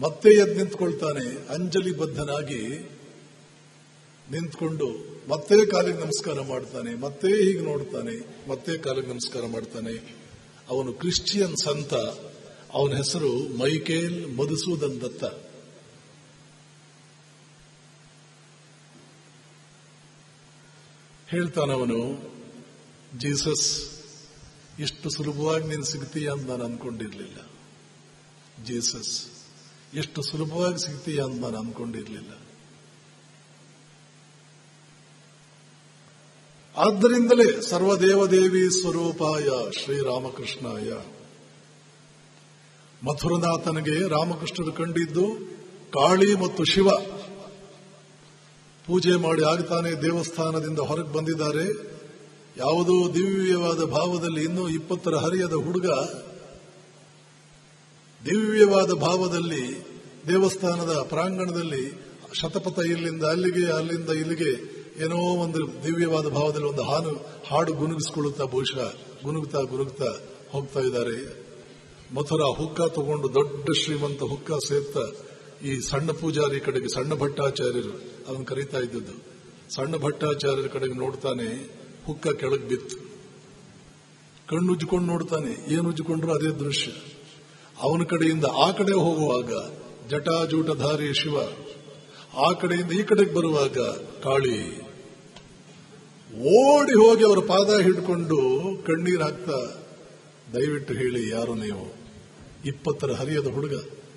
ಮತ್ತೆ ಎದ್ದು ನಿಂತ್ಕೊಳ್ತಾನೆ, ಅಂಜಲಿ ಬದ್ಧನಾಗಿ ನಿಂತ್ಕೊಂಡು ಮತ್ತೆ ಕಾಲಿಗೆ ನಮಸ್ಕಾರ ಮಾಡ್ತಾನೆ, ಮತ್ತೆ ಹೀಗೆ ನೋಡ್ತಾನೆ, ಮತ್ತೆ ಕಾಲಿಗೆ ನಮಸ್ಕಾರ ಮಾಡ್ತಾನೆ. ಅವನು ಕ್ರಿಶ್ಚಿಯನ್ ಸಂತ, ಅವನ ಹೆಸರು ಮೈಕೇಲ್ ಮಧುಸೂದನ್ ದತ್ತ ಹೇಳ್ತಾನವನು, ಜೀಸಸ್, ಇಷ್ಟು ಸುಲಭವಾಗಿ ನೀನು ಸಿಗ್ತೀಯ ಅಂತ ನಾನು ಅನ್ಕೊಂಡಿರ್ಲಿಲ್ಲ. ಜೀಸಸ್ ಎಷ್ಟು ಸುಲಭವಾಗಿ ಸಿಗ್ತೀಯ ಅಂತ ನಾನು ಅನ್ಕೊಂಡಿರ್ಲಿಲ್ಲ ಆದ್ದರಿಂದಲೇ ಸರ್ವದೇವದೇವಿ ಸ್ವರೂಪಾಯ ಶ್ರೀರಾಮಕೃಷ್ಣಾಯ. ಮಥುರನಾಥನಿಗೆ ರಾಮಕೃಷ್ಣರು ಕಂಡಿದ್ದು ಕಾಳಿ ಮತ್ತು ಶಿವ. ಪೂಜೆ ಮಾಡಿ ಆಗ್ತಾನೆ ದೇವಸ್ಥಾನದಿಂದ ಹೊರಗೆ ಬಂದಿದ್ದಾರೆ. ಯಾವುದೋ ದಿವ್ಯವಾದ ಭಾವದಲ್ಲಿ ಇನ್ನೂ ಇಪ್ಪತ್ತರ ಹರಿಯದ ಹುಡುಗ ದಿವ್ಯವಾದ ಭಾವದಲ್ಲಿ ದೇವಸ್ಥಾನದ ಪ್ರಾಂಗಣದಲ್ಲಿ ಶತಪಥ ಇಲ್ಲಿಂದ ಅಲ್ಲಿಗೆ, ಅಲ್ಲಿಂದ ಇಲ್ಲಿಗೆ ಏನೋ ಒಂದು ದಿವ್ಯವಾದ ಭಾವದಲ್ಲಿ ಒಂದು ಹಾನು, ಹಾಡು ಗುನುಗಿಸ್ಕೊಳ್ಳುತ್ತಾ ಬಹುಶಃ ಗುನುಗುತ್ತಾ ಗುನುಗುತ್ತಾ ಹೋಗ್ತಾ ಇದ್ದಾರೆ. ಮಥುರಾ ಹುಕ್ಕ ತಗೊಂಡು ದೊಡ್ಡ ಶ್ರೀಮಂತ ಹುಕ್ಕ ಸೇರ್ತಾ ಈ ಸಣ್ಣ ಪೂಜಾರಿ ಕಡೆಗೆ ಸಣ್ಣ ಭಟ್ಟಾಚಾರ್ಯರು ಅವನು ಕರೀತಾ ಇದ್ದದ್ದು. ಸಣ್ಣ ಭಟ್ಟಾಚಾರ್ಯರ ಕಡೆಗೆ ನೋಡ್ತಾನೆ ಹುಕ್ಕ ಕೆಳಗೆ ಬಿತ್ತು. ಕಣ್ಣು ಉಜ್ಜಿಕೊಂಡು ನೋಡ್ತಾನೆ, ಏನು ಉಜ್ಜಿಕೊಂಡ್ರು ಅದೇ ದೃಶ್ಯ. ಅವನ ಕಡೆಯಿಂದ ಆ ಕಡೆ ಹೋಗುವಾಗ ಜಟಾಜೂಟಧಾರಿ ಶಿವ, ಆ ಕಡೆಯಿಂದ ಈ ಕಡೆಗೆ ಬರುವಾಗ ಕಾಳಿ. ಓಡಿ ಹೋಗಿ ಅವರ ಪಾದ ಹಿಡ್ಕೊಂಡು ಕಣ್ಣೀರು ಹಾಕ್ತಾ ದಯವಿಟ್ಟು ಹೇಳಿ, ಯಾರು ನೀವು? ಇಪ್ಪತ್ತರ ಹರಿಯದ ಹುಡುಗ.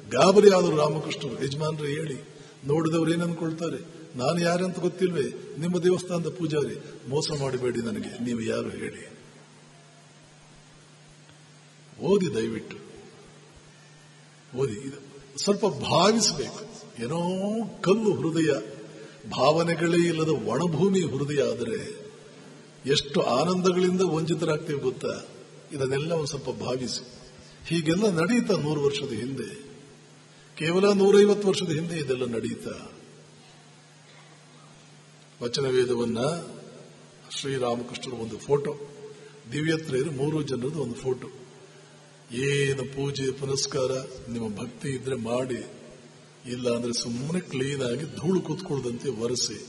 ಗಾಬರಿ ಆದರು ರಾಮಕೃಷ್ಣರು, ಯಜಮಾನ್ರು ಹೇಳಿ, ನೋಡಿದವರು ಏನು ಅನ್ಕೊಳ್ತಾರೆ? ನಾನು ಯಾರಂತ ಗೊತ್ತಿಲ್ವೇ? ನಿಮ್ಮ ದೇವಸ್ಥಾನದ ಪೂಜಾರಿ. ಮೋಸ ಮಾಡಬೇಡಿ ನನಗೆ, ನೀವು ಯಾರು ಹೇಳಿ? ಓದಿ ದಯವಿಟ್ಟು. ಓದಿ, ಇದು ಸ್ವಲ್ಪ ಭಾವಿಸಬೇಕು. ಏನೋ ಕಲ್ಲು ಹೃದಯ, ಭಾವನೆಗಳೇ ಇಲ್ಲದ ಒಣಭೂಮಿ ಹೃದಯ ಆದರೆ ಎಷ್ಟು ಆನಂದಗಳಿಂದ ವಂಚಿತರಾಗ್ತೇವೆ ಗೊತ್ತಾ? ಇದನ್ನೆಲ್ಲ ಒಂದು ಸ್ವಲ್ಪ ಭಾವಿಸಿ. ಹೀಗೆಲ್ಲ ನಡೆಯುತ್ತಾ ನೂರು ವರ್ಷದ ಹಿಂದೆ. ಕೇವಲ ನೂರೈವತ್ತು ವರ್ಷದ ಹಿಂದೆ ಇದೆಲ್ಲ ನಡೆಯುತ್ತ ವಚನ ವೇದವನ್ನ ಶ್ರೀರಾಮಕೃಷ್ಣರ ಒಂದು ಫೋಟೋ, ದಿವ್ಯತ್ರೆಯರು ಮೂರು ಜನರದ್ದು ಒಂದು ಫೋಟೋ. ಏನು ಪೂಜೆ, ಪುನಸ್ಕಾರ, ನಿಮ್ಮ ಭಕ್ತಿ ಇದ್ರೆ ಮಾಡಿ. ಇಲ್ಲ ಅಂದ್ರೆ ಸುಮ್ಮನೆ ಕ್ಲೀನ್ ಆಗಿ ಧೂಳು ಕೂತ್ಕೊಳ್ಳದಂತೆ ಒರೆಸಿ.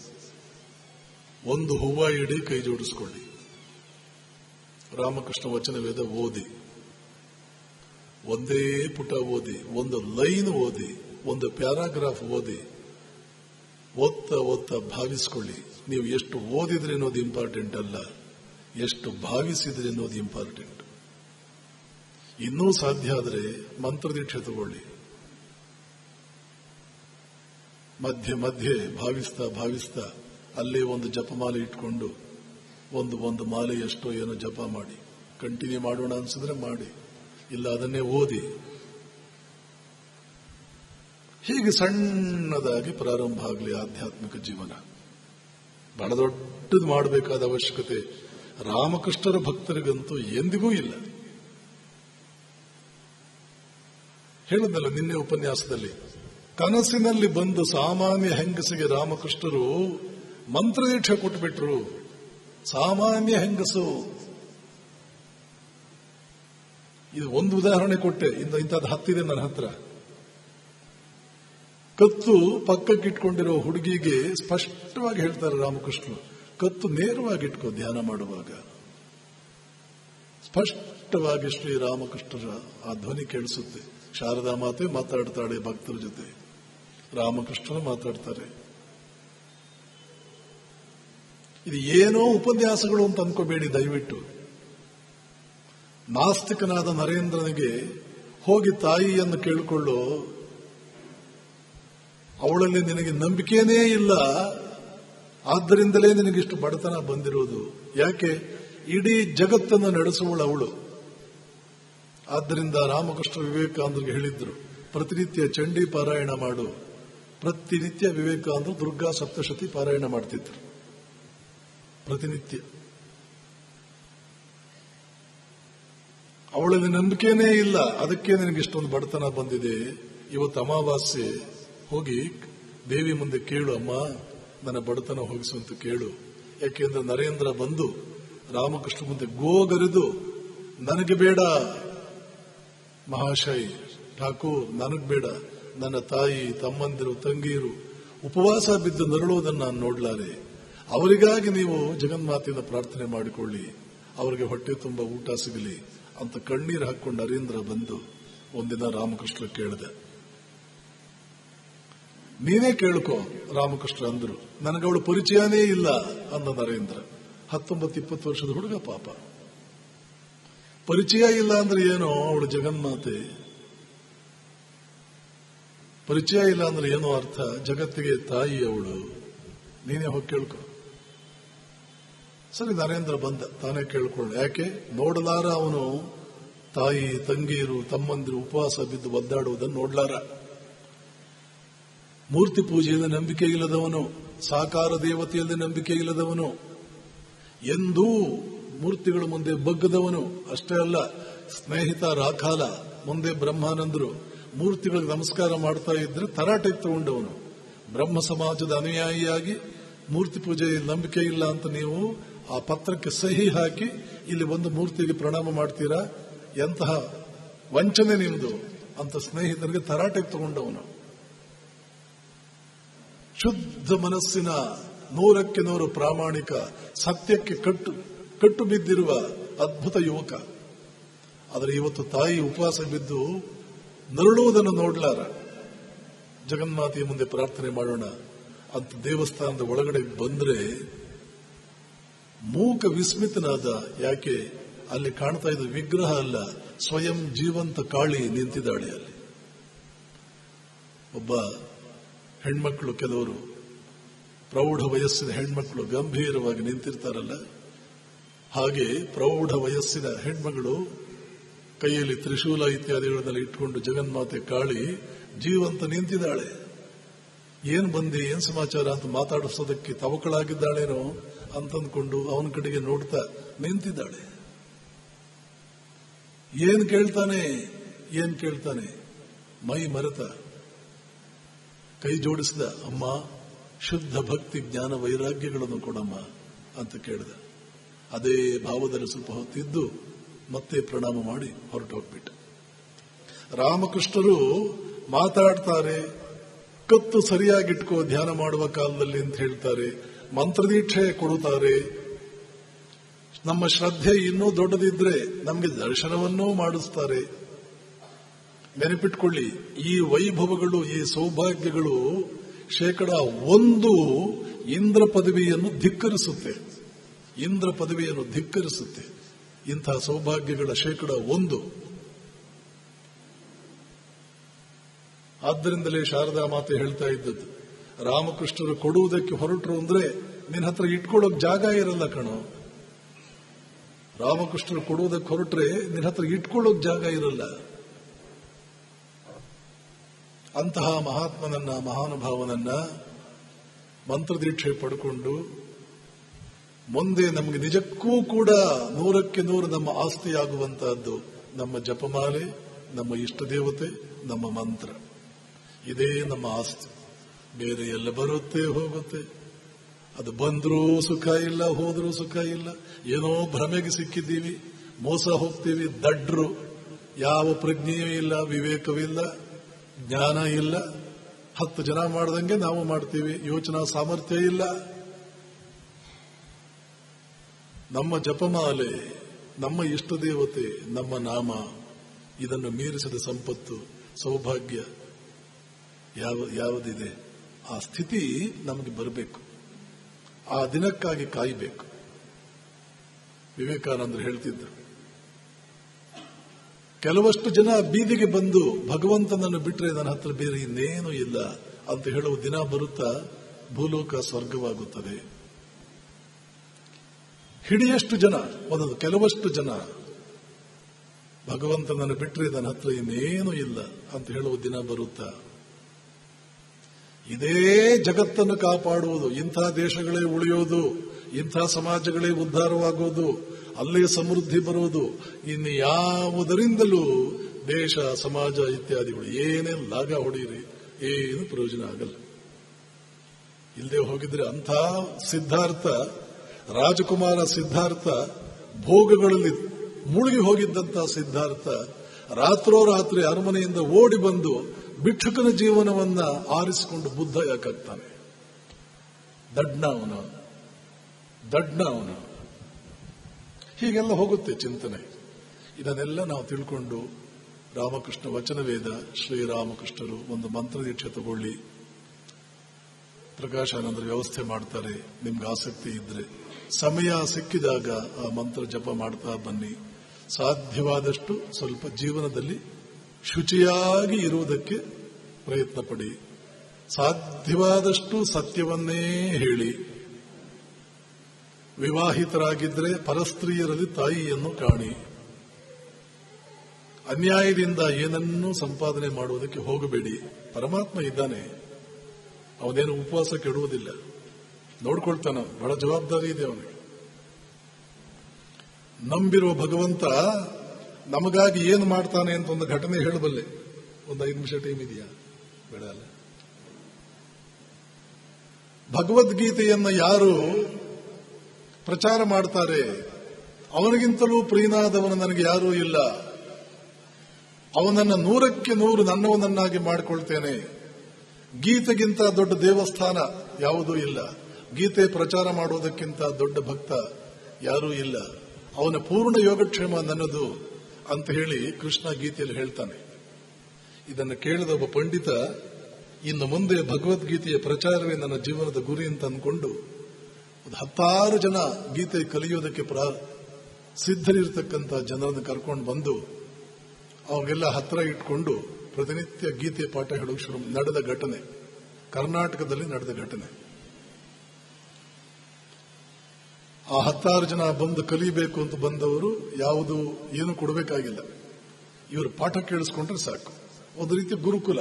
ಒಂದು ಹೂವ ಇಡಿ ಕೈ ಜೋಡಿಸ್ಕೊಳ್ಳಿ. ರಾಮಕೃಷ್ಣ ವಚನ ವೇದ ಓದಿ. ಒಂದೇ ಪುಟ ಓದಿ, ಒಂದು ಲೈನ್ ಓದಿ, ಒಂದು ಪ್ಯಾರಾಗ್ರಾಫ್ ಓದಿ. ಒತ್ತ ಒತ್ತ ಭಾವಿಸ್ಕೊಳ್ಳಿ. ನೀವು ಎಷ್ಟು ಓದಿದ್ರೆ ಅನ್ನೋದು ಇಂಪಾರ್ಟೆಂಟ್ ಅಲ್ಲ. ಎಷ್ಟು ಭಾವಿಸಿದ್ರೆ ಅನ್ನೋದು ಇಂಪಾರ್ಟೆಂಟ್ ಇನ್ನೂ ಸಾಧ್ಯ ಆದರೆ ಮಂತ್ರದೀಕ್ಷೆ ತಗೊಳ್ಳಿ. ಮಧ್ಯೆ ಮಧ್ಯೆ ಭಾವಿಸ್ತಾ ಭಾವಿಸ್ತಾ ಅಲ್ಲೇ ಒಂದು ಜಪಮಾಲೆ ಇಟ್ಕೊಂಡು ಒಂದು ಒಂದು ಮಾಲೆ ಎಷ್ಟೋ ಏನೋ ಜಪ ಮಾಡಿ. ಕಂಟಿನ್ಯೂ ಮಾಡೋಣ ಅನ್ಸಿದ್ರೆ ಮಾಡಿ. ಇಲ್ಲ ಅದನ್ನೇ ಓದಿ. ಹೀಗೆ ಸಣ್ಣದಾಗಿ ಪ್ರಾರಂಭ ಆಗಲಿ ಆಧ್ಯಾತ್ಮಿಕ ಜೀವನ. ಬಹಳ ದೊಡ್ಡದು ಮಾಡಬೇಕಾದ ಅವಶ್ಯಕತೆ. ರಾಮಕೃಷ್ಣರ ಭಕ್ತರಿಗಂತೂ ಎಂದಿಗೂ ಇಲ್ಲ. ಹೇಳಿದ್ನಲ್ಲ ನಿನ್ನೆ ಉಪನ್ಯಾಸದಲ್ಲಿ. ಕನಸಿನಲ್ಲಿ ಬಂದು ಸಾಮಾನ್ಯ ಹೆಂಗಸಿಗೆ ರಾಮಕೃಷ್ಣರು ಮಂತ್ರದೀಕ್ಷೆ ಕೊಟ್ಟುಬಿಟ್ರು ಸಾಮಾನ್ಯ ಹೆಂಗಸು. ಇದು ಒಂದು ಉದಾಹರಣೆ ಕೊಟ್ಟೆ. ಇಂದ ಇಂಥದ್ದು ಹತ್ತಿದೆ ನನ್ನ ಹತ್ರ. ಕತ್ತು ಪಕ್ಕಕ್ಕಿಟ್ಕೊಂಡಿರೋ ಹುಡುಗಿಗೆ ಸ್ಪಷ್ಟವಾಗಿ ಹೇಳ್ತಾರೆ ರಾಮಕೃಷ್ಣರು ಕತ್ತು ನೇರವಾಗಿ ಇಟ್ಕೋ ಧ್ಯಾನ ಮಾಡುವಾಗ. ಸ್ಪಷ್ಟವಾಗಿ ಶ್ರೀ ರಾಮಕೃಷ್ಣರ ಆ ಧ್ವನಿ ಕೇಳಿಸುತ್ತೆ. ಶಾರದಾ ಮಾತೆ ಮಾತಾಡ್ತಾಳೆ ಭಕ್ತರ ಜೊತೆ. ರಾಮಕೃಷ್ಣರು ಮಾತಾಡ್ತಾರೆ. ಇದು ಏನೋ ಉಪನ್ಯಾಸಗಳು ಅಂತ ಅನ್ಕೋಬೇಡಿ, ದಯವಿಟ್ಟು. ನಾಸ್ತಿಕನಾದ ನರೇಂದ್ರನಿಗೆ ಹೋಗಿ ತಾಯಿಯನ್ನು ಕೇಳಿಕೊಳ್ಳು, ಅವಳಲ್ಲಿ ನಿನಗೆ ನಂಬಿಕೆನೇ ಇಲ್ಲ, ಆದ್ದರಿಂದಲೇ ನಿನಗಿಷ್ಟು ಬಡತನ ಬಂದಿರೋದು. ಯಾಕೆ? ಇಡೀ ಜಗತ್ತನ್ನು ನಡೆಸುವಳು ಅವಳು. ಆದ್ದರಿಂದ ರಾಮಕೃಷ್ಣ ವಿವೇಕಾನಂದರಿಗೆ ಹೇಳಿದ್ರು, ಪ್ರತಿನಿತ್ಯ ಚಂಡಿ ಪಾರಾಯಣ ಮಾಡು. ಪ್ರತಿನಿತ್ಯ ವಿವೇಕಾನಂದರು ದುರ್ಗಾ ಸಪ್ತಶತಿ ಪಾರಾಯಣ ಮಾಡ್ತಿದ್ರು. ಪ್ರತಿನಿತ್ಯ. ಅವಳಲ್ಲಿ ನಂಬಿಕೆನೇ ಇಲ್ಲ. ಅದಕ್ಕೆ ನಿನಗೆ ಇಷ್ಟೊಂದು ಬಡತನ ಬಂದಿದೆ. ಇವತ್ತು ಅಮಾವಾಸ್ಯೆ. ಹೋಗಿ ದೇವಿ ಮುಂದೆ ಕೇಳು, ಅಮ್ಮ, ನನ್ನ ಬಡತನ ಹೋಗಿಸುವಂತ ಕೇಳು. ಯಾಕೆಂದ್ರೆ ನರೇಂದ್ರ ಬಂದು ರಾಮಕೃಷ್ಣ ಮುಂದೆ ಗೋಗರಿದು ನನಗೆ ಬೇಡ ಮಹಾಶಯ್, ಠಾಕೂರ್, ನನಗ್ ಬೇಡ. ನನ್ನ ತಾಯಿ, ತಮ್ಮಂದಿರು, ತಂಗಿಯರು ಉಪವಾಸ ಬಿದ್ದು ನರಳುವುದನ್ನು ನಾನು ನೋಡ್ಲಾರೆ. ಅವರಿಗಾಗಿ ನೀವು ಜಗನ್ಮಾತೆಯಿಂದ ಪ್ರಾರ್ಥನೆ ಮಾಡಿಕೊಳ್ಳಿ. ಅವರಿಗೆ ಹೊಟ್ಟೆ ತುಂಬ ಊಟ ಸಿಗಲಿ ಅಂತ ಕಣ್ಣೀರು ಹಾಕೊಂಡು ನರೇಂದ್ರ ಬಂದು ಒಂದಿನ ರಾಮಕೃಷ್ಣ ಕೇಳಿದೆ. ನೀನೇ ಕೇಳ್ಕೊ, ರಾಮಕೃಷ್ಣ ಅಂದ್ರು. ನನಗವಳು ಪರಿಚಯನೇ ಇಲ್ಲ, ಅಂದ ನರೇಂದ್ರ. ಹತ್ತೊಂಬತ್ತು ಇಪ್ಪತ್ತು ವರ್ಷದ ಹುಡುಗ ಪಾಪ. ಪರಿಚಯ ಇಲ್ಲ ಅಂದ್ರೆ ಏನು? ಅವಳು ಜಗನ್ಮಾತೆ. ಪರಿಚಯ ಇಲ್ಲ ಅಂದ್ರೆ ಏನು ಅರ್ಥ? ಜಗತ್ತಿಗೆ ತಾಯಿ ಅವಳು. ನೀನೇ ಹೋಗಿ ಕೇಳ್ಕೊ. ಸರಿ, ನರೇಂದ್ರ ಬಂದ. ತಾನೇ ಕೇಳ್ಕೊಳ್ಳ. ಯಾಕೆ? ನೋಡಲಾರ ಅವನು. ತಾಯಿ, ತಂಗಿಯರು, ತಮ್ಮಂದಿರು ಉಪವಾಸ ಬಿದ್ದು ಒದ್ದಾಡುವುದನ್ನು ನೋಡ್ಲಾರ. ಮೂರ್ತಿ ಪೂಜೆಯಲ್ಲಿ ನಂಬಿಕೆ ಇಲ್ಲದವನು, ಸಾಕಾರ ದೇವತೆಯಲ್ಲಿ ನಂಬಿಕೆ ಇಲ್ಲದವನು. ಎಂದೂ ಮೂರ್ತಿಗಳ ಮುಂದೆ ಬಗ್ಗದವನು. ಅಷ್ಟೇ ಅಲ್ಲ, ಸ್ನೇಹಿತ ರಾಖಾಲ, ಮುಂದೆ ಬ್ರಹ್ಮಾನಂದರು. ಮೂರ್ತಿಗಳಿಗೆ ನಮಸ್ಕಾರ ಮಾಡ್ತಾ ಇದ್ರೆ ತರಾಟೆ ತಗೊಂಡವನು. ಬ್ರಹ್ಮ ಸಮಾಜದ ಅನುಯಾಯಿಯಾಗಿ ಮೂರ್ತಿ ಪೂಜೆ ನಂಬಿಕೆ ಇಲ್ಲ ಅಂತ ನೀವು ಆ ಪತ್ರಕ್ಕೆ ಸಹಿ ಹಾಕಿ ಇಲ್ಲಿ ಒಂದು ಮೂರ್ತಿಗೆ ಪ್ರಣಾಮ ಮಾಡ್ತೀರಾ? ಎಂತಹ ವಂಚನೆ ನಿಮ್ದು? ಅಂತ ಸ್ನೇಹಿತರಿಗೆ ತರಾಟೆ ತಗೊಂಡವನು. ಶುದ್ಧ ಮನಸ್ಸಿನ ನೂರಕ್ಕೆ ನೂರು ಪ್ರಾಮಾಣಿಕ ಸತ್ಯಕ್ಕೆ ಕಟ್ಟು ಕಟ್ಟು ಬಿದ್ದಿರುವ ಅದ್ಭುತ ಯುವಕ. ಆದರೆ ಇವತ್ತು ತಾಯಿ ಉಪವಾಸ ಬಿದ್ದು ನರಳುವುದನ್ನು ನೋಡ್ಲಾರ. ಜಗನ್ಮಾತೆಯ ಮುಂದೆ ಪ್ರಾರ್ಥನೆ ಮಾಡೋಣ. ಅಂತ ದೇವಸ್ಥಾನದ ಒಳಗಡೆ ಬಂದ್ರೆ ಮೂಕ ವಿಸ್ಮಿತನಾದ ಯಾಕೆ ಅಲ್ಲಿ ಕಾಣ್ತಾ ಇದ್ದ ವಿಗ್ರಹ ಅಲ್ಲ, ಸ್ವಯಂ ಜೀವಂತ ಕಾಳಿ ನಿಂತಿದ್ದಾಳೆ ಅಲ್ಲಿ. ಒಬ್ಬ ಹೆಣ್ಮಕ್ಳು ಕೆಲವರು ಪ್ರೌಢ ವಯಸ್ಸಿನ ಹೆಣ್ಮಕ್ಳು ಗಂಭೀರವಾಗಿ ನಿಂತಿರ್ತಾರಲ್ಲ ಹಾಗೆ ಪ್ರೌಢ ವಯಸ್ಸಿನ ಹೆಣ್ಮಗಳು ಕೈಯಲ್ಲಿ ತ್ರಿಶೂಲ ಇತ್ಯಾದಿಗಳನ್ನೆಲ್ಲ ಇಟ್ಕೊಂಡು ಜಗನ್ಮಾತೆ ಕಾಳಿ ಜೀವಂತ ನಿಂತಿದ್ದಾಳೆ. ಏನ್ ಬಂದಿ, ಏನ್ ಸಮಾಚಾರ ಅಂತ ಮಾತಾಡಿಸೋದಕ್ಕೆ ತವಕಳಾಗಿದ್ದಾಳೇನೋ ಅಂತಂದ್ಕೊಂಡು ಅವನ ಕಡೆಗೆ ನೋಡ್ತಾ ನಿಂತಿದ್ದಾಳೆ. ಏನ್ ಕೇಳ್ತಾನೆ ಏನ್ ಕೇಳ್ತಾನೆ? ಮೈ ಮರೆತ. ಕೈ ಜೋಡಿಸಿದ, ಅಮ್ಮ, ಶುದ್ಧ ಭಕ್ತಿ ಜ್ಞಾನ ವೈರಾಗ್ಯಗಳನ್ನು ಕೊಡಮ್ಮ ಅಂತ ಕೇಳಿದ. ಅದೇ ಭಾವದಲ್ಲಿ ಸ್ವಲ್ಪ ಹೊತ್ತಿದ್ದು ಮತ್ತೆ ಪ್ರಣಾಮ ಮಾಡಿ ಹೊರಟು ಹೋಗ್ಬಿಟ್ಟ. ರಾಮಕೃಷ್ಣರು ಮಾತಾಡ್ತಾರೆ, ಕತ್ತು ಸರಿಯಾಗಿಟ್ಕೋ, ಧ್ಯಾನ ಮಾಡುವ ಕಾಲದಲ್ಲಿ ಅಂತ ಹೇಳ್ತಾರೆ, ಮಂತ್ರದೀಕ್ಷೆ ಕೊಡುತ್ತಾರೆ. ನಮ್ಮ ಶ್ರದ್ಧೆ ಇನ್ನೂ ದೊಡ್ಡದಿದ್ರೆ ನಮಗೆ ದರ್ಶನವನ್ನೂ ಮಾಡಿಸ್ತಾರೆ. ನೆನಪಿಟ್ಕೊಳ್ಳಿ, ಈ ವೈಭವಗಳು, ಈ ಸೌಭಾಗ್ಯಗಳು ಶೇಕಡ ಒಂದು ಇಂದ್ರ ಪದವಿಯನ್ನು ಧಿಕ್ಕರಿಸುತ್ತೆ. ಇಂದ್ರ ಪದವಿಯನ್ನು ಧಿಕ್ಕರಿಸುತ್ತೆ. ಇಂತಹ ಸೌಭಾಗ್ಯಗಳ ಶೇಕಡ ಒಂದು. ಆದ್ದರಿಂದಲೇ ಶಾರದಾ ಮಾತೆ ಹೇಳ್ತಾ ಇದ್ದದ್ದು, ರಾಮಕೃಷ್ಣರು ಕೊಡುವುದಕ್ಕೆ ಹೊರಟರು ಅಂದ್ರೆ ನಿನ್ನ ಹತ್ರ ಇಟ್ಕೊಳ್ಳೋಕ್ ಜಾಗ ಇರಲ್ಲ ಕಣೋ. ರಾಮಕೃಷ್ಣರು ಕೊಡುವುದಕ್ಕೆ ಹೊರಟ್ರೆ ನಿನ್ನ ಹತ್ರ ಇಟ್ಕೊಳ್ಳೋಕೆ ಜಾಗ ಇರಲ್ಲ. ಅಂತಹ ಮಹಾತ್ಮನನ್ನ, ಮಹಾನುಭಾವನನ್ನ ಮಂತ್ರದೀಕ್ಷೆ ಪಡ್ಕೊಂಡು ಮುಂದೆ ನಮಗೆ ನಿಜಕ್ಕೂ ಕೂಡ ನೂರಕ್ಕೆ ನೂರು ನಮ್ಮ ಆಸ್ತಿಯಾಗುವಂತಹದ್ದು ನಮ್ಮ ಜಪಮಾಲೆ, ನಮ್ಮ ಇಷ್ಟ ದೇವತೆ, ನಮ್ಮ ಮಂತ್ರ. ಇದೇ ನಮ್ಮ ಆಸ್ತಿ. ಬೇರೆ ಎಲ್ಲ ಬರುತ್ತೆ, ಹೋಗುತ್ತೆ. ಅದು ಬಂದರೂ ಸುಖ ಇಲ್ಲ, ಹೋದರೂ ಸುಖ ಇಲ್ಲ. ಏನೋ ಭ್ರಮೆಗೆ ಸಿಕ್ಕಿದ್ದೀವಿ, ಮೋಸ ಹೋಗ್ತೀವಿ, ದಡ್ರು. ಯಾವ ಪ್ರಜ್ಞೆಯೂ ಇಲ್ಲ ವಿವೇಕವಿಲ್ಲ ಜ್ಞಾನ ಇಲ್ಲ. ಹತ್ತು ಜನ ಮಾಡ್ದಂಗೆ ನಾವು ಮಾಡ್ತೀವಿ, ಯೋಚನಾ ಸಾಮರ್ಥ್ಯ ಇಲ್ಲ. ನಮ್ಮ ಜಪಮಾಲೆ, ನಮ್ಮ ಇಷ್ಟ ದೇವತೆ, ನಮ್ಮ ನಾಮ, ಇದನ್ನು ಮೀರಿಸಿದ ಸಂಪತ್ತು, ಸೌಭಾಗ್ಯ ಯಾವ, ಯಾವುದಿದೆ? ಆ ಸ್ಥಿತಿ ನಮಗೆ ಬರಬೇಕು. ಆ ದಿನಕ್ಕಾಗಿ ಕಾಯಬೇಕು. ವಿವೇಕಾನಂದರು ಹೇಳ್ತಿದ್ರು, ಕೆಲವಷ್ಟು ಜನ ಬೀದಿಗೆ ಬಂದು ಭಗವಂತನನ್ನು ಬಿಟ್ಟರೆ ನನ್ನ ಹತ್ರ ಬೇರೆ ಇನ್ನೇನು ಇಲ್ಲ ಅಂತ ಹೇಳುವ ದಿನ ಬರುತ್ತಾ ಭೂಲೋಕ ಸ್ವರ್ಗವಾಗುತ್ತದೆ. ಹಿಡಿಯಷ್ಟು ಜನ ಒಂದೊಂದು ಕೆಲವಷ್ಟು ಜನ, ಭಗವಂತನನ್ನು ಬಿಟ್ಟರೆ ನನ್ನ ಹತ್ರ ಇನ್ನೇನು ಇಲ್ಲ ಅಂತ ಹೇಳುವ ದಿನ ಬರುತ್ತಾ? ಇದೇ ಜಗತ್ತನ್ನು ಕಾಪಾಡುವುದು, ಇಂಥ ದೇಶಗಳೇ ಉಳಿಯೋದು, ಇಂಥ ಸಮಾಜಗಳೇ ಉದ್ಧಾರವಾಗೋದು ಅಲ್ಲೇ ಸಮೃದ್ಧಿ ಬರುವುದು, ಇನ್ನು ಯಾವುದರಿಂದಲೂ ದೇಶ, ಸಮಾಜ ಇತ್ಯಾದಿಗಳು ಏನೇ ಲಾಗ ಹೊಡೆಯಿರಿ ಏನು ಪ್ರಯೋಜನ ಆಗಲ್ಲ. ಇಲ್ಲದೆ ಹೋಗಿದ್ರೆ ಅಂಥ ಸಿದ್ಧಾರ್ಥ ರಾಜಕುಮಾರ ಸಿದ್ಧಾರ್ಥ ಭೋಗಗಳಲ್ಲಿ ಮುಳುಗಿ ಹೋಗಿದ್ದಂತ ಸಿದ್ಧಾರ್ಥ ರಾತ್ರೋರಾತ್ರಿ ಅರಮನೆಯಿಂದ ಓಡಿ ಬಂದು ಭಿಕ್ಷುಕನ ಜೀವನವನ್ನ ಆರಿಸಿಕೊಂಡು ಬುದ್ಧ ಯಾಕಾಗ್ತಾನೆ? ದಡ್ನ ಅವನು. ದಡ್ನ ಅವನು. ಹೀಗೆಲ್ಲ ಹೋಗುತ್ತೆ ಚಿಂತನೆ. ಇದನ್ನೆಲ್ಲ ನಾವು ತಿಳ್ಕೊಂಡು ರಾಮಕೃಷ್ಣ ವಚನವೇದ ಶ್ರೀರಾಮಕೃಷ್ಣರು ಒಂದು ಮಂತ್ರದೀಕ್ಷೆ ತಗೊಳ್ಳಿ. ಪ್ರಕಾಶಾನಂದರ ವ್ಯವಸ್ಥೆ ಮಾಡ್ತಾರೆ. ನಿಮ್ಗೆ ಆಸಕ್ತಿ ಇದ್ರೆ. ಸಮಯ ಸಿಕ್ಕಿದಾಗ ಆ ಮಂತ್ರ ಜಪ ಮಾಡ್ತಾ ಬನ್ನಿ. ಸಾಧ್ಯವಾದಷ್ಟು ಸ್ವಲ್ಪ ಜೀವನದಲ್ಲಿ ಶುಚಿಯಾಗಿ ಇರುವುದಕ್ಕೆ ಪ್ರಯತ್ನ ಪಡಿ. ಸಾಧ್ಯವಾದಷ್ಟು ಸತ್ಯವನ್ನೇ ಹೇಳಿ. ವಿವಾಹಿತರಾಗಿದ್ದರೆ ಪರಸ್ತ್ರೀಯರಲ್ಲಿ ತಾಯಿಯನ್ನು ಕಾಣಿ. ಅನ್ಯಾಯದಿಂದ ಏನನ್ನೂ ಸಂಪಾದನೆ ಮಾಡುವುದಕ್ಕೆ ಹೋಗಬೇಡಿ. ಪರಮಾತ್ಮ ಇದ್ದಾನೆ. ಅವನೇನು ಉಪವಾಸ ಕೆಡುವುದಿಲ್ಲ. ನೋಡ್ಕೊಳ್ತಾನ. ಬಹಳ ಜವಾಬ್ದಾರಿ ಇದೆ ಅವನಿಗೆ. ನಂಬಿರುವ ಭಗವಂತ ನಮಗಾಗಿ ಏನು ಮಾಡ್ತಾನೆ ಅಂತ ಒಂದು ಘಟನೆ ಹೇಳಬಲ್ಲೆ. ಒಂದು ಐದು ನಿಮಿಷ ಟೈಮ್ ಇದೆಯಾ? ಬೇಡ ಅಲ್ಲ. ಭಗವದ್ಗೀತೆಯನ್ನ ಯಾರು ಪ್ರಚಾರ ಮಾಡ್ತಾರೆ? ಅವನಿಗಿಂತಲೂ ಪ್ರೀನಾದವನು ನನಗೆ ಯಾರೂ ಇಲ್ಲ. ಅವನನ್ನ ನೂರಕ್ಕೆ ನೂರು ನನ್ನವನನ್ನಾಗಿ ಮಾಡಿಕೊಳ್ತೇನೆ. ಗೀತೆಗಿಂತ ದೊಡ್ಡ ದೇವಸ್ಥಾನ ಯಾವುದೂ ಇಲ್ಲ. ಗೀತೆ ಪ್ರಚಾರ ಮಾಡುವುದಕ್ಕಿಂತ ದೊಡ್ಡ ಭಕ್ತ ಯಾರೂ ಇಲ್ಲ. ಅವನ ಪೂರ್ಣ ಯೋಗಕ್ಷೇಮ ನನ್ನದು ಅಂತ ಹೇಳಿ ಕೃಷ್ಣ ಗೀತೆಯಲ್ಲಿ ಹೇಳ್ತಾನೆ. ಇದನ್ನು ಕೇಳಿದ ಒಬ್ಬ ಪಂಡಿತ, ಇನ್ನು ಮುಂದೆ ಭಗವದ್ಗೀತೆಯ ಪ್ರಚಾರವೇ ನನ್ನ ಜೀವನದ ಗುರಿ ಅಂತ ಅಂದ್ಕೊಂಡು ಒಂದು ಹತ್ತಾರು ಜನ ಗೀತೆ ಕಲಿಯೋದಕ್ಕೆ ಪ್ರಾ, ಸಿದ್ಧರಿರ್ತಕ್ಕಂಥ ಜನರನ್ನು ಕರ್ಕೊಂಡು ಬಂದು ಅವಾಗೆಲ್ಲ ಹತ್ರ ಇಟ್ಕೊಂಡು ಪ್ರತಿನಿತ್ಯ ಗೀತೆ ಪಾಠ ಹೇಳೋಕೆ ಶುರು ನಡೆದ ಘಟನೆ. ಕರ್ನಾಟಕದಲ್ಲಿ ನಡೆದ ಘಟನೆ. ಆ ಹತ್ತಾರು ಜನ ಬಂದು ಕಲಿಬೇಕು ಅಂತ ಬಂದವರು ಯಾವುದು ಏನು ಕೊಡಬೇಕಾಗಿಲ್ಲ. ಇವರು ಪಾಠ ಕೇಳಿಸ್ಕೊಂಡ್ರೆ ಸಾಕು. ಒಂದು ರೀತಿ ಗುರುಕುಲ.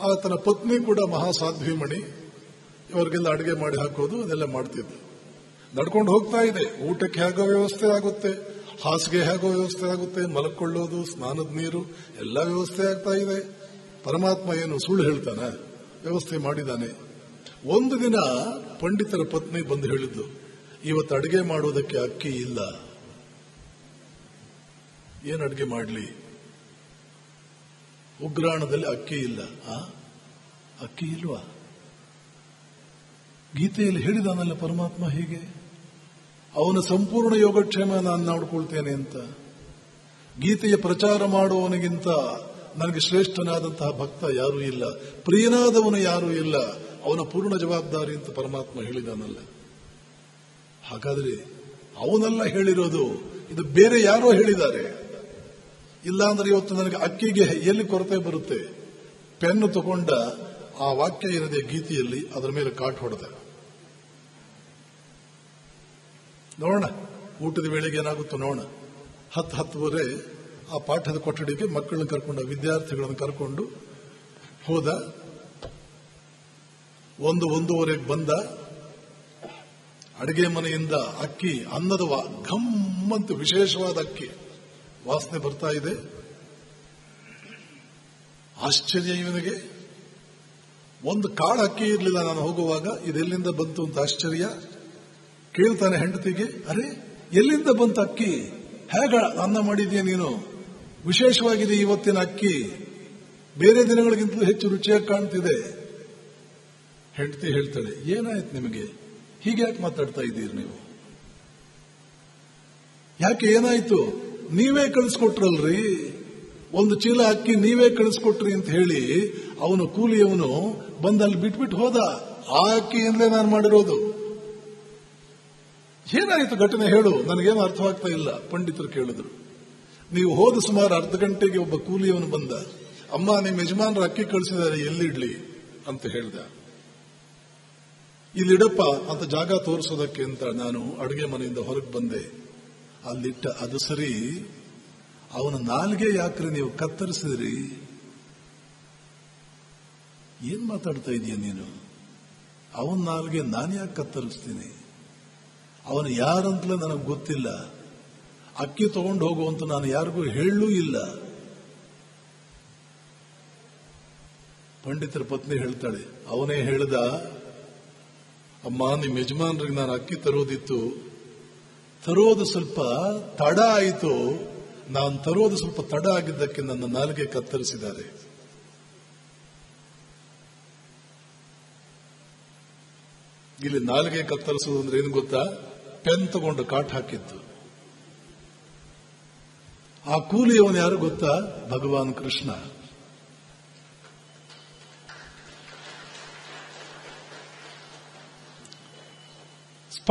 ಆತನ ಪತ್ನಿ ಕೂಡ ಮಹಾ ಸಾಧ್ವಿಮಣಿ ಇವರಿಗೆಲ್ಲ ಅಡುಗೆ ಮಾಡಿ ಹಾಕೋದು, ಅದೆಲ್ಲ ಮಾಡ್ತಿದ್ರು. ನಡ್ಕೊಂಡು ಹೋಗ್ತಾ ಇದೆ. ಊಟಕ್ಕೆ ಹೇಗೋ ವ್ಯವಸ್ಥೆ ಆಗುತ್ತೆ, ಹಾಸಿಗೆ ಹೇಗೋ ವ್ಯವಸ್ಥೆ ಆಗುತ್ತೆ, ಮಲಕೊಳ್ಳೋದು, ಸ್ನಾನದ ನೀರು, ಎಲ್ಲ ವ್ಯವಸ್ಥೆ ಆಗ್ತಾ ಇದೆ. ಪರಮಾತ್ಮ ಏನು ಸುಳ್ಳು ಹೇಳ್ತಾನೆ? ವ್ಯವಸ್ಥೆ ಮಾಡಿದ್ದಾನೆ ಒಂದು ದಿನ ಪಂಡಿತರ ಪತ್ನಿ ಬಂದು ಹೇಳಿದ್ದು ಇವತ್ತು ಅಡುಗೆ ಮಾಡೋದಕ್ಕೆ ಅಕ್ಕಿ ಇಲ್ಲ. ಏನು ಅಡುಗೆ ಮಾಡಲಿ? ಉಗ್ರಾಣದಲ್ಲಿ ಅಕ್ಕಿ ಇಲ್ಲ. ಆ? ಅಕ್ಕಿ ಇಲ್ವಾ? ಗೀತೆಯಲ್ಲಿ ಹೇಳಿದಾನಲ್ಲ ಪರಮಾತ್ಮ ಹೀಗೆ, ಅವನ ಸಂಪೂರ್ಣ ಯೋಗಕ್ಷೇಮ ನಾನು ನೋಡ್ಕೊಳ್ತೇನೆ ಅಂತ. ಗೀತೆಯ ಪ್ರಚಾರ ಮಾಡುವವನಿಗಿಂತ ನನಗೆ ಶ್ರೇಷ್ಠನಾದಂತಹ ಭಕ್ತ ಯಾರೂ ಇಲ್ಲ. ಪ್ರಿಯನಾದವನು ಯಾರೂ ಇಲ್ಲ. ಅವನ ಪೂರ್ಣ ಜವಾಬ್ದಾರಿ ಅಂತ ಪರಮಾತ್ಮ ಹೇಳಿದಾನಲ್ಲ. ಹಾಗಾದ್ರೆ ಅವನೆಲ್ಲ ಹೇಳಿರೋದು, ಇದು ಬೇರೆ ಯಾರೋ ಹೇಳಿದ್ದಾರೆ. ಇಲ್ಲ ಅಂದ್ರೆ ಇವತ್ತು ನನಗೆ ಅಕ್ಕಿಗೆ ಎಲ್ಲಿ ಕೊರತೆ ಬರುತ್ತೆ? ಪೆನ್ನು ತಗೊಂಡ ಆ ವಾಕ್ಯ ಏನಿದೆ ಗೀತೆಯಲ್ಲಿ ಅದರ ಮೇಲೆ ಕಾಟ್ ಹೊಡೆದ. ನೋಡೋಣ, ಊಟದ ವೇಳೆಗೆ ಏನಾಗುತ್ತೋ ನೋಡೋಣ. ಹತ್ತು ಹತ್ತುವರೆ ಆ ಪಾಠದ ಕೊಠಡಿಗೆ ಮಕ್ಕಳನ್ನ ಕರ್ಕೊಂಡು ವಿದ್ಯಾರ್ಥಿಗಳನ್ನು ಕರ್ಕೊಂಡು ಹೋದ. ಒಂದು ಒಂದೂವರೆಗೆ ಬಂದ. ಅಡಿಗೆ ಮನೆಯಿಂದ ಅಕ್ಕಿ, ಅನ್ನದ ಘಮ್ಮಂತ ವಿಶೇಷವಾದ ಅಕ್ಕಿ. ವಾಸನೆ ಬರ್ತಾ ಇದೆ. ಆಶ್ಚರ್ಯ ಇವನಿಗೆ. ಒಂದು ಕಾಳು ಅಕ್ಕಿ ಇರಲಿಲ್ಲ ನಾನು ಹೋಗುವಾಗ, ಇದೆಲ್ಲಿಂದ ಬಂತು ಅಂತ ಆಶ್ಚರ್ಯ. ಕೇಳ್ತಾನೆ ಹೆಂಡತಿಗೆ, ಅರೆ, ಎಲ್ಲಿಂದ ಬಂತು ಅಕ್ಕಿ? ಹೇಗ, ಅನ್ನ ಮಾಡಿದ್ಯಾ ನೀನು? ವಿಶೇಷವಾಗಿದೆ ಇವತ್ತಿನ ಅಕ್ಕಿ. ಬೇರೆ ದಿನಗಳಿಗಿಂತಲೂ ಹೆಚ್ಚು ರುಚಿಯಾಗಿ ಕಾಣ್ತಿದೆ. ಹೆಂಡತಿ ಹೇಳ್ತಾಳೆ, ಏನಾಯ್ತು ನಿಮಗೆ? ಹೀಗೆ ಯಾಕೆ ಮಾತಾಡ್ತಾ ಇದ್ದೀರಿ ನೀವು? ಯಾಕೆ ಏನಾಯ್ತು? ನೀವೇ ಕಳಿಸ್ಕೊಟ್ರಲ್ರಿ. ಒಂದು ಚೀಲ ಅಕ್ಕಿ ನೀವೇ ಕಳಿಸ್ಕೊಟ್ರಿ ಅಂತ ಹೇಳಿ ಅವನು ಕೂಲಿಯವನು ಬಂದಲ್ಲಿ ಬಿಟ್ಬಿಟ್ಟು ಹೋದ. ಆ ಅಕ್ಕಿಯಿಂದಲೇ ನಾನು ಮಾಡಿರೋದು. ಏನಾಯ್ತು ಘಟನೆ ಹೇಳು. ನನಗೇನು ಅರ್ಥವಾಗ್ತಾ ಇಲ್ಲ. ಪಂಡಿತರು ಕೇಳಿದ್ರು. ನೀವು ಹೋದ ಸುಮಾರು ಅರ್ಧ ಗಂಟೆಗೆ ಒಬ್ಬ ಕೂಲಿಯವನು ಬಂದ. ಅಮ್ಮ ನಿಮ್ಮ ಯಜಮಾನರು ಅಕ್ಕಿ ಕಳಿಸಿದ್ದಾರೆ ಎಲ್ಲಿಡ್ಲಿ ಅಂತ ಹೇಳ್ದ. ಇಲ್ಲಿಡಪ್ಪ ಅಂತ ಜಾಗ ತೋರಿಸೋದಕ್ಕೆ ಅಂತ ನಾನು ಅಡುಗೆ ಮನೆಯಿಂದ ಹೊರಗೆ ಬಂದೆ. ಅಲ್ಲಿಟ್ಟ ಅದು ಸರಿ. ಅವನ ನಾಲ್ಗೆ ಯಾಕ್ರೆ ನೀವು ಕತ್ತರಿಸಿದ್ರಿ? ಏನ್ ಮಾತಾಡ್ತಾ ಇದೀಯ ನೀನು? ಅವನ ನಾಲ್ಗೆ ನಾನು ಯಾಕೆ ಕತ್ತರಿಸ್ತೀನಿ? ಅವನು ಯಾರಂತಲೇ ನನಗೆ ಗೊತ್ತಿಲ್ಲ. ಅಕ್ಕಿ ತಗೊಂಡು ಹೋಗುವಂತ ನಾನು ಯಾರಿಗೂ ಹೇಳಲೂ ಇಲ್ಲ. ಪಂಡಿತರ ಪತ್ನಿ ಹೇಳ್ತಾಳೆ, ಅವನೇ ಹೇಳ್ದ ಅಮ್ಮ, ನಿಮ್ಮ ಯಜಮಾನ್ರಿಗೆ ನಾನು ಅಕ್ಕಿ ತರೋದಿತ್ತು. ತರೋದು ಸ್ವಲ್ಪ ತಡ ಆಯಿತು. ನಾನು ತರೋದು ಸ್ವಲ್ಪ ತಡ ಆಗಿದ್ದಕ್ಕೆ ನನ್ನ ನಾಲಿಗೆ ಕತ್ತರಿಸಿದ್ದಾರೆ. ಇಲ್ಲಿ ನಾಲಿಗೆ ಕತ್ತರಿಸೋದು ಅಂದ್ರೆ ಏನು ಗೊತ್ತಾ? ಪೆನ್ ತಗೊಂಡು ಕಾಟ್ ಹಾಕಿದ್ದು. ಆ ಕೂಲಿಯವನು ಯಾರು ಗೊತ್ತಾ? ಭಗವಾನ್ ಕೃಷ್ಣ.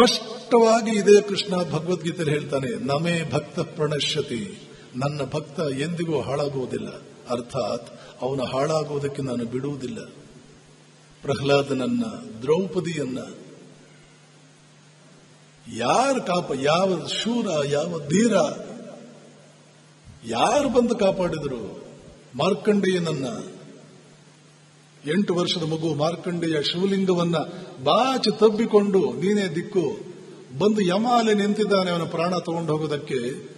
ಸ್ಪಷ್ಟವಾಗಿ ಇದೇ ಕೃಷ್ಣ ಭಗವದ್ಗೀತೆಯಲ್ಲಿ ಹೇಳ್ತಾನೆ, ನಮೇ ಭಕ್ತ ಪ್ರಣಶ್ಯತಿ. ನನ್ನ ಭಕ್ತ ಎಂದಿಗೂ ಹಾಳಾಗುವುದಿಲ್ಲ ಅರ್ಥಾತ್ ಅವನು ಹಾಳಾಗುವುದಕ್ಕೆ ನಾನು ಬಿಡುವುದಿಲ್ಲ. ಪ್ರಹ್ಲಾದನನ್ನ, ದ್ರೌಪದಿಯನ್ನ ಯಾರು ಕಾಪ, ಯಾವ ಶೂರ, ಯಾವ ಧೀರ, ಯಾರು ಬಂದು ಕಾಪಾಡಿದರು? ಮಾರ್ಕಂಡೇಯನನ್ನ ಎಂಟು ವರ್ಷದ ಮಗು ಮಾರ್ಕಂಡೇಯ ಶಿವಲಿಂಗವನ್ನ ಬಾಚಿ ತಬ್ಬಿಕೊಂಡು, ನೀನೇ ದಿಕ್ಕು, ಬಂದು ಯಮ ಅಲ್ಲಿ ನಿಂತಿದ್ದಾನೆ, ಅವನ ಪ್ರಾಣ ತಗೊಂಡು ಹೋಗೋದಕ್ಕೆ.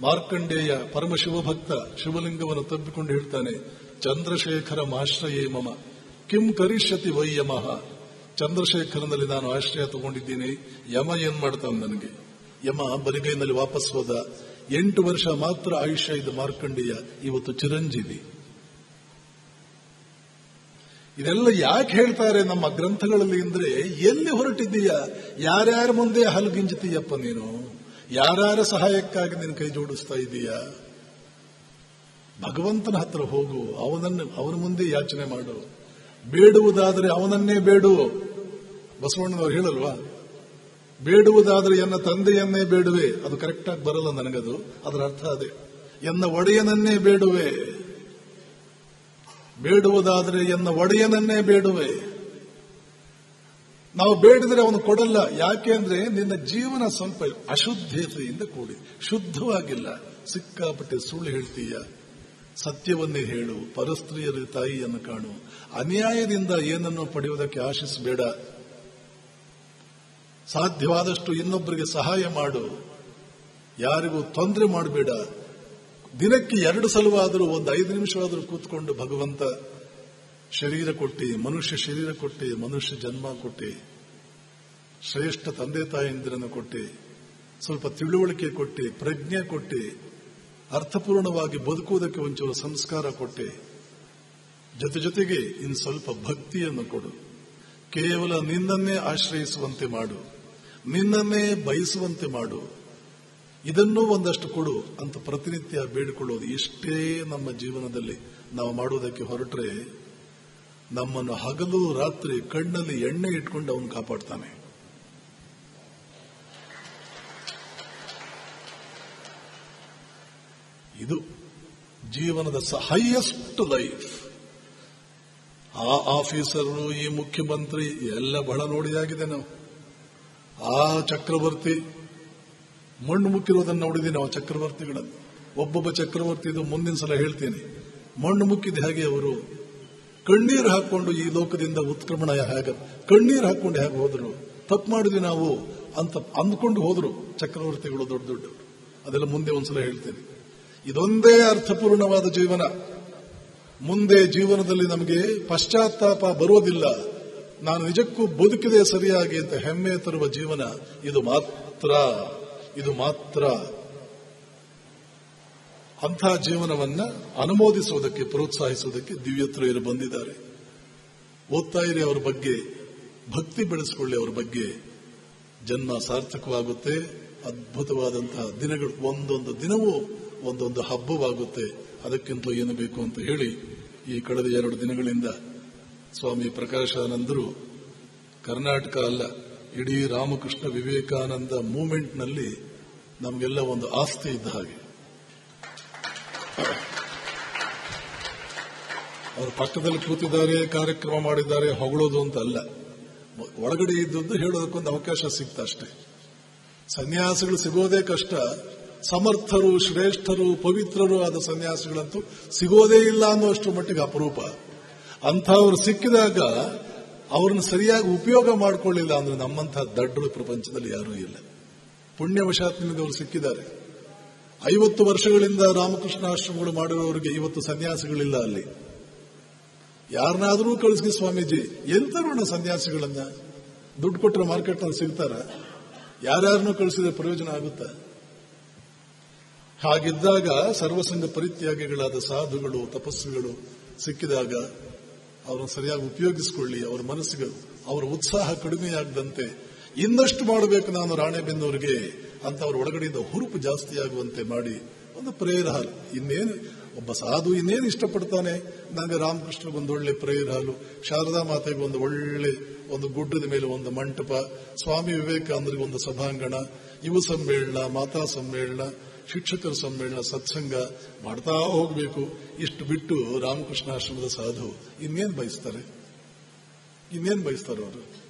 ಮಾರ್ಕಂಡೇಯ ಪರಮ ಶಿವಭಕ್ತ ಶಿವಲಿಂಗವನ್ನು ತಬ್ಬಿಕೊಂಡು ಹೇಳ್ತಾನೆ, ಚಂದ್ರಶೇಖರ ಆಶ್ರಯೇ ಮಮ, ಕಿಂ ಕರಿಷ್ಯತಿ ವೈ ಯಮಃ. ಚಂದ್ರಶೇಖರನಲ್ಲಿ ನಾನು ಆಶ್ರಯ ತಗೊಂಡಿದ್ದೀನಿ, ಯಮ ಏನ್ ಮಾಡ್ತಾನೆ ನನಗೆ? ಯಮ ಬಲಿಗೈನಲ್ಲಿ ವಾಪಸ್ ಹೋದ. ಎಂಟು ವರ್ಷ ಮಾತ್ರ ಆಯುಷ್ಯ ಇದು ಮಾರ್ಕಂಡೇಯ, ಇವತ್ತು ಚಿರಂಜೀವಿ. ಇದೆಲ್ಲ ಯಾಕೆ ಹೇಳ್ತಾರೆ ನಮ್ಮ ಗ್ರಂಥಗಳಲ್ಲಿ ಅಂದ್ರೆ ಎಲ್ಲಿ ಹೊರಟಿದ್ದೀಯ? ಯಾರ್ಯಾರ ಮುಂದೆ ಹಲಗಿಂಜುತ್ತೀಯಪ್ಪ ನೀನು? ಯಾರ್ಯಾರ ಸಹಾಯಕ್ಕಾಗಿ ನೀನು ಕೈ ಜೋಡಿಸ್ತಾ ಇದೀಯಾ ಭಗವಂತನ ಹತ್ರ ಹೋಗು, ಅವನನ್ನು, ಅವನ ಮುಂದೆ ಯಾಚನೆ ಮಾಡು. ಬೇಡುವುದಾದರೆ ಅವನನ್ನೇ ಬೇಡು. ಬಸವಣ್ಣನವರು ಹೇಳಲ್ವಾ? ಬೇಡುವುದಾದರೆ ಎನ್ನ ತಂದೆಯನ್ನೇ ಬೇಡುವೆ. ಅದು ಕರೆಕ್ಟಾಗಿ ಬರಲ್ಲ ನನಗದು. ಅದರ ಅರ್ಥ ಅದೇ. ಎನ್ನ ಒಡೆಯನನ್ನೇ ಬೇಡುವೆ. ಬೇಡುವುದಾದರೆ ಎನ್ನ ಒಡೆಯನನ್ನೇ ಬೇಡುವೆ. ನಾವು ಬೇಡಿದರೆ ಅವನು ಕೊಡಲ್ಲ. ಯಾಕೆ ಅಂದ್ರೆ ನಿನ್ನ ಜೀವನ ಸ್ವಲ್ಪ ಅಶುದ್ಧತೆಯಿಂದ ಕೂಡಿ, ಶುದ್ಧವಾಗಿಲ್ಲ. ಸಿಕ್ಕಾಪಟ್ಟೆ ಸುಳ್ಳು ಹೇಳ್ತೀಯ. ಸತ್ಯವನ್ನೇ ಹೇಳು. ಪರಸ್ತ್ರೀಯರ ತಾಯಿಯನ್ನು ಕಾಣು. ಅನ್ಯಾಯದಿಂದ ಏನನ್ನು ಪಡೆಯುವುದಕ್ಕೆ ಆಶಿಸಬೇಡ. ಸಾಧ್ಯವಾದಷ್ಟು ಇನ್ನೊಬ್ಬರಿಗೆ ಸಹಾಯ ಮಾಡು. ಯಾರಿಗೂ ತೊಂದರೆ ಮಾಡಬೇಡ. ದಿನಕ್ಕೆ ಎರಡು ಸಲವಾದರೂ, ಒಂದು ಐದು ನಿಮಿಷವಾದರೂ ಕೂತ್ಕೊಂಡು ಭಗವಂತ ಶರೀರ ಕೊಟ್ಟಿ, ಮನುಷ್ಯ ಶರೀರ ಕೊಟ್ಟಿ, ಮನುಷ್ಯ ಜನ್ಮ ಕೊಟ್ಟಿ, ಶ್ರೇಷ್ಠ ತಂದೆ ತಾಯಿಂದಿರನ್ನು ಕೊಟ್ಟಿ, ಸ್ವಲ್ಪ ತಿಳುವಳಿಕೆ ಕೊಟ್ಟಿ, ಪ್ರಜ್ಞೆ ಕೊಟ್ಟಿ, ಅರ್ಥಪೂರ್ಣವಾಗಿ ಬದುಕುವುದಕ್ಕೆ ಒಂಚೂರು ಸಂಸ್ಕಾರ ಕೊಟ್ಟಿ, ಜೊತೆ ಜೊತೆಗೆ ಇನ್ನು ಸ್ವಲ್ಪ ಭಕ್ತಿಯನ್ನು ಕೊಡು. ಕೇವಲ ನಿನ್ನನ್ನೇ ಆಶ್ರಯಿಸುವಂತೆ ಮಾಡು. ನಿನ್ನನ್ನೇ ಬಯಸುವಂತೆ ಮಾಡು. ಇದನ್ನೂ ಒಂದಷ್ಟು ಕೊಡು ಅಂತ ಪ್ರತಿನಿತ್ಯ ಬೇಡಿಕೊಳ್ಳೋದು. ಇಷ್ಟೇ ನಮ್ಮ ಜೀವನದಲ್ಲಿ ನಾವು ಮಾಡುವುದಕ್ಕೆ ಹೊರಟ್ರೆ ನಮ್ಮನ್ನು ಹಗಲು ರಾತ್ರಿ ಕಣ್ಣಲ್ಲಿ ಎಣ್ಣೆ ಇಟ್ಕೊಂಡು ಅವನು ಕಾಪಾಡ್ತಾನೆ. ಇದು ಜೀವನದ ಹೈಯೆಸ್ಟ್ ಲೈಫ್ ಆ ಆಫೀಸರು, ಈ ಮುಖ್ಯಮಂತ್ರಿ, ಎಲ್ಲ ಬಹಳ ನೋಡಿದಾಗಿದೆ ನಾವು. ಆ ಚಕ್ರವರ್ತಿ ಮಣ್ಣು ಮುಕ್ಕಿರೋದನ್ನು ನೋಡಿದ್ದೀನಿ ನಾವು ಚಕ್ರವರ್ತಿಗಳನ್ನು ಒಬ್ಬೊಬ್ಬ ಚಕ್ರವರ್ತಿ ಇದು ಮುಂದಿನ ಸಲ ಹೇಳ್ತೀನಿ. ಮಣ್ಣು ಮುಕ್ಕಿದ ಹೇಗೆ ಅವರು? ಕಣ್ಣೀರು ಹಾಕೊಂಡು ಈ ಲೋಕದಿಂದ ಉತ್ಕ್ರಮಣ ಹೇಗೆ, ಕಣ್ಣೀರು ಹಾಕೊಂಡು ಹೇಗೆ ಹೋದ್ರು? ತಪ್ಪು ಮಾಡಿದ್ವಿ ನಾವು ಅಂತ ಅಂದ್ಕೊಂಡು ಹೋದ್ರು ಚಕ್ರವರ್ತಿಗಳು ದೊಡ್ಡ ದೊಡ್ಡ ಅದೆಲ್ಲ ಮುಂದೆ ಒಂದ್ಸಲ ಹೇಳ್ತೇನೆ. ಇದೊಂದೇ ಅರ್ಥಪೂರ್ಣವಾದ ಜೀವನ. ಮುಂದೆ ಜೀವನದಲ್ಲಿ ನಮಗೆ ಪಶ್ಚಾತ್ತಾಪ ಬರೋದಿಲ್ಲ. ನಾನು ನಿಜಕ್ಕೂ ಬದುಕಿದೆ ಸರಿಯಾಗಿ ಅಂತ ಹೆಮ್ಮೆ ತರುವ ಜೀವನ ಇದು ಮಾತ್ರ. ಇದು ಮಾತ್ರ ಅಂಥ ಜೀವನವನ್ನ ಅನುಮೋದಿಸುವುದಕ್ಕೆ, ಪ್ರೋತ್ಸಾಹಿಸುವುದಕ್ಕೆ ದಿವ್ಯತ್ರಯರು ಬಂದಿದ್ದಾರೆ. ಓದ್ತಾ ಇರಿ ಅವರ ಬಗ್ಗೆ, ಭಕ್ತಿ ಬೆಳೆಸಿಕೊಳ್ಳಿ ಅವರ ಬಗ್ಗೆ. ಜನ್ಮ ಸಾರ್ಥಕವಾಗುತ್ತೆ ಅದ್ಭುತವಾದಂತಹ ದಿನಗಳು, ಒಂದೊಂದು ದಿನವೂ ಒಂದೊಂದು ಹಬ್ಬವಾಗುತ್ತೆ. ಅದಕ್ಕಿಂತ ಏನು ಬೇಕು ಅಂತ ಹೇಳಿ ಈ ಕಳೆದ ಎರಡು ದಿನಗಳಿಂದ ಸ್ವಾಮಿ ಪ್ರಕಾಶಾನಂದರು, ಕರ್ನಾಟಕ ಅಲ್ಲ ಇಡೀ ರಾಮಕೃಷ್ಣ ವಿವೇಕಾನಂದ ಮೂಮೆಂಟ್ನಲ್ಲಿ ನಮಗೆಲ್ಲ ಒಂದು ಆಸ್ತಿ ಇದ್ದ ಹಾಗೆ. ಅವರು ಪಕ್ಕದಲ್ಲಿ ಕೂತಿದ್ದಾರೆ, ಕಾರ್ಯಕ್ರಮ ಮಾಡಿದ್ದಾರೆ, ಹೊಗಳೋದು ಅಂತ ಅಲ್ಲ. ಒಳಗಡೆ ಇದ್ದದ್ದು ಹೇಳೋದಕ್ಕೊಂದು ಅವಕಾಶ ಸಿಕ್ತ ಅಷ್ಟೇ. ಸನ್ಯಾಸಿಗಳು ಸಿಗೋದೇ ಕಷ್ಟ. ಸಮರ್ಥರು, ಶ್ರೇಷ್ಠರು, ಪವಿತ್ರರು ಆದ ಸನ್ಯಾಸಿಗಳಂತೂ ಸಿಗೋದೇ ಇಲ್ಲ ಅನ್ನೋಷ್ಟು ಮಟ್ಟಿಗೆ ಅಪರೂಪ. ಅಂಥವ್ರು ಸಿಕ್ಕಿದಾಗ ಅವ್ರನ್ನ ಸರಿಯಾಗಿ ಉಪಯೋಗ ಮಾಡಿಕೊಳ್ಳಿಲ್ಲ ಅಂದ್ರೆ ನಮ್ಮಂತಹ ದಡ್ಡರು ಪ್ರಪಂಚದಲ್ಲಿ ಯಾರೂ ಇಲ್ಲ. ಪುಣ್ಯವಶಾತ್ ನಿಮಗೆ ಅವರು ಸಿಕ್ಕಿದ್ದಾರೆ. ಐವತ್ತು ವರ್ಷಗಳಿಂದ ರಾಮಕೃಷ್ಣ ಆಶ್ರಮಗಳು ಮಾಡಿರೋರಿಗೆ ಇವತ್ತು ಸನ್ಯಾಸಿಗಳಿಲ್ಲ ಅಲ್ಲಿ. ಯಾರನ್ನಾದರೂ ಕಳಿಸಿ ಸ್ವಾಮೀಜಿ ಎಂತರೋಣ ಸನ್ಯಾಸಿಗಳನ್ನ? ದುಡ್ಡು ಕೊಟ್ಟರೆ ಮಾರ್ಕೆಟ್ನಲ್ಲಿ ಸಿಗ್ತಾರ? ಯಾರ್ಯಾರನ್ನೂ ಕಳಿಸಿದ್ರೆ ಪ್ರಯೋಜನ ಆಗುತ್ತಾ? ಹಾಗಿದ್ದಾಗ ಸರ್ವಸಂಗ ಪರಿತ್ಯಾಗಿಗಳಾದ ಸಾಧುಗಳು ತಪಸ್ಸುಗಳು ಸಿಕ್ಕಿದಾಗ ಅವರನ್ನು ಸರಿಯಾಗಿ ಉಪಯೋಗಿಸಿಕೊಳ್ಳಿ, ಅವರ ಮನಸ್ಸಿಗೆ ಅವರ ಉತ್ಸಾಹ ಕಡಿಮೆಯಾಗದಂತೆ ಇನ್ನಷ್ಟು ಮಾಡಬೇಕು ನಾನು ರಾಣೆಬೆನ್ನೂರಿಗೆ ಅಂತ ಅವರ ಒಳಗಡೆಯಿಂದ ಹುರುಪು ಜಾಸ್ತಿ ಆಗುವಂತೆ ಮಾಡಿ ಒಂದು ಪ್ರೇಯರ್ ಹಾಲ್ ಇನ್ನೇನು ಒಬ್ಬ ಸಾಧು ಇನ್ನೇನು ಇಷ್ಟಪಡ್ತಾನೆ? ನನಗೆ ರಾಮಕೃಷ್ಣಗೆ ಒಂದು ಒಳ್ಳೆ ಪ್ರೇಯರ್ ಹಾಲು ಶಾರದಾ ಮಾತೆಗೆ ಒಂದು ಒಳ್ಳೆ ಒಂದು ಗುಡ್ಡದ ಮೇಲೆ ಒಂದು ಮಂಟಪ, ಸ್ವಾಮಿ ವಿವೇಕಾನಂದರಿಗೆ ಒಂದು ಸಭಾಂಗಣ, ಯುವ ಸಮ್ಮೇಳನ, ಮಾತಾ ಸಮ್ಮೇಳನ, ಶಿಕ್ಷಕರ ಸಮ್ಮೇಳನ, ಸತ್ಸಂಗ ಮಾಡ್ತಾ ಹೋಗಬೇಕು. ಇಷ್ಟು ಬಿಟ್ಟು ರಾಮಕೃಷ್ಣ ಆಶ್ರಮದ ಸಾಧು ಇನ್ನೇನು ಬಯಸ್ತಾರೆ? ಇನ್ನೇನ್ ಬಯಸ್ತಾರೆ ಅವರು?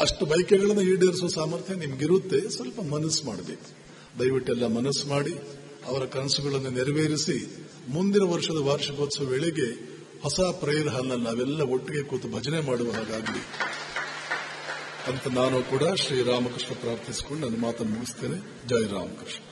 ಅಷ್ಟು ಬಯಕೆಗಳನ್ನು ಈಡೇರಿಸುವ ಸಾಮರ್ಥ್ಯ ನಿಮ್ಗಿರುತ್ತೆ. ಸ್ವಲ್ಪ ಮನಸ್ಸು ಮಾಡಬೇಕು. ದಯವಿಟ್ಟೆಲ್ಲ ಮನಸ್ಸು ಮಾಡಿ. ಅವರ ಕನಸುಗಳನ್ನು ನೆರವೇರಿಸಿ ಮುಂದಿನ ವರ್ಷದ ವಾರ್ಷಿಕೋತ್ಸವ ವೇಳೆಗೆ ಹೊಸ ಪ್ರೇಯರ್ ಹಾಲ್ನಲ್ಲಿ ನಾವೆಲ್ಲ ಒಟ್ಟಿಗೆ ಕೂತು ಭಜನೆ ಮಾಡುವ ಹಾಗಾಗಲಿ. ಅಂತ ನಾನು ಕೂಡ ಶ್ರೀರಾಮಕೃಷ್ಣ ಪ್ರಾರ್ಥಿಸಿಕೊಂಡು ನನ್ನ ಮಾತನ್ನು ಮುಗಿಸ್ತೇನೆ. ಜೈ ರಾಮಕೃಷ್ಣ.